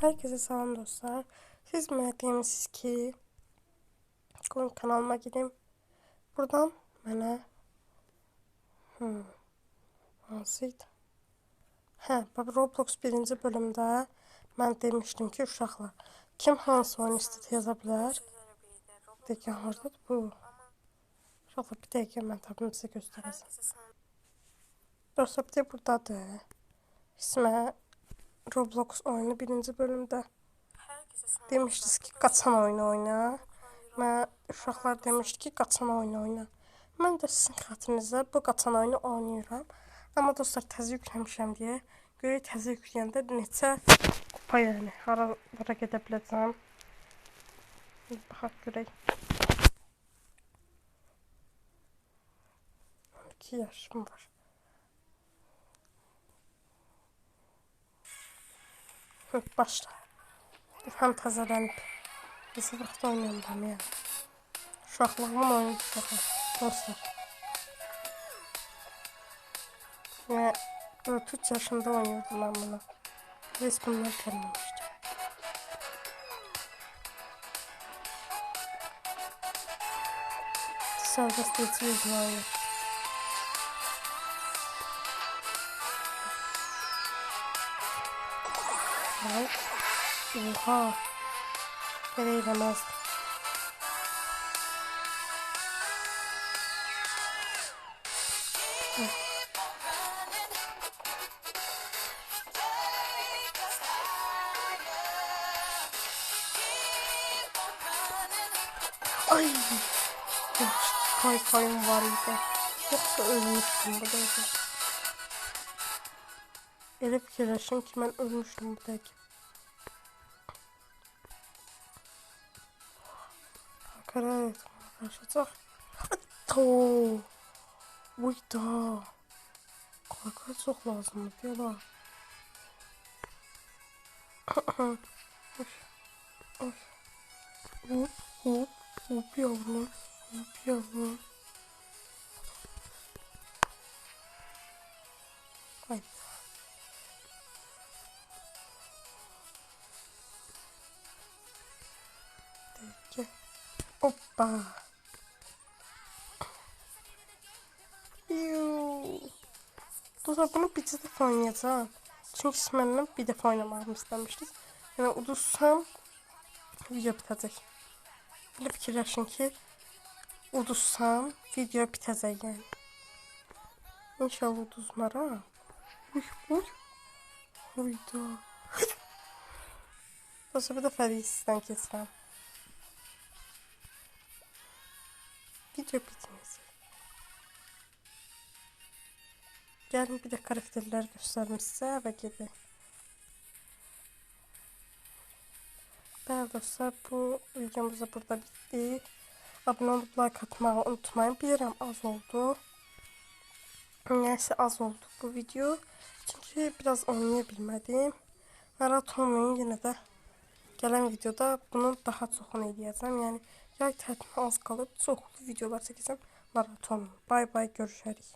Herkese selam dostlar. Siz mənə demisiniz ki, kanalıma gideyim. Buradan mənə hmm, hansıydı? Hə, Roblox birinci bölümdə mən demişdim ki, uşaqlar, kim hansı oyun istəyir yaza bilər? Dəqiqə hardadır bu? Uşaqlar, bir dəqiqə mən tapım sizə göstərəcəm. Dostlar, bir də buradadır. İsmə Roblox oyunu birinci bölümdə. Demişdiniz ki, qaçan oyunu oyna. Mən uşaqlar demişdi ki, qaçan oyunu oyna. Mən də sizin xatirinizə bu qaçan oyunu oynayıram. Amma dostlar təzə yükləmişəm deyə görək təzə yükləyəndə neçə kupa yəni hara hara gedə biləcəm. Baxaq görək. 12 yaşım var. Hı, Başla. Hem təzələnib. Neçə vaxt oynayıram yəni. Uşaqlığımın oyunu uşaqlar. Dostlar. Yəni 4 yaşında oynuyordum ben bunu. Biz bunlar gəlməmişdi. Serbest geçiyoruz oyunu. Evet. Oha. Nereye gidemez. Ay. Kay kayım var idi. Yoksa ölmüştüm bu dakika. Elə fikirləşdim ki, mən ölmüşdüm bu dəqiqə. Hakaret uğraşacaq. To. Uyda. Qaqa çox lazımdır deyələ. Oy. Oy. Hop hop hop yavrum. Hop yavrum. Ay. Hoppa. Yuuu. Dostlar bunu bir dəfə oynayacağım. Çünki siz məndən bir dəfə oynamağımı istəmişdiniz. Yəni udursam video bitəcək. Belə fikirləşin ki, udursam video bitəcək yəni. İnşallah uduzmaram. Uy, uy. Uyda. Dostlar bir dəfə sizdən keçirəm. Video bitmeyecek. Gelin bir de karakterler göstereyim size ve gibi. Değerli dostlar bu videomuz da burada bitti. Abone olup like atmayı unutmayın. Bilirim az oldu. Neyse az oldu bu video. Çünkü biraz oynayabilmedim. Narahat olmayın yine de gələn videoda bunun daha çoxunu eləyəcəm. Yəni yay tətilinə az qalıb çoxlu videolar çəkəcəm. Olmayın. Bay bay görüşərik.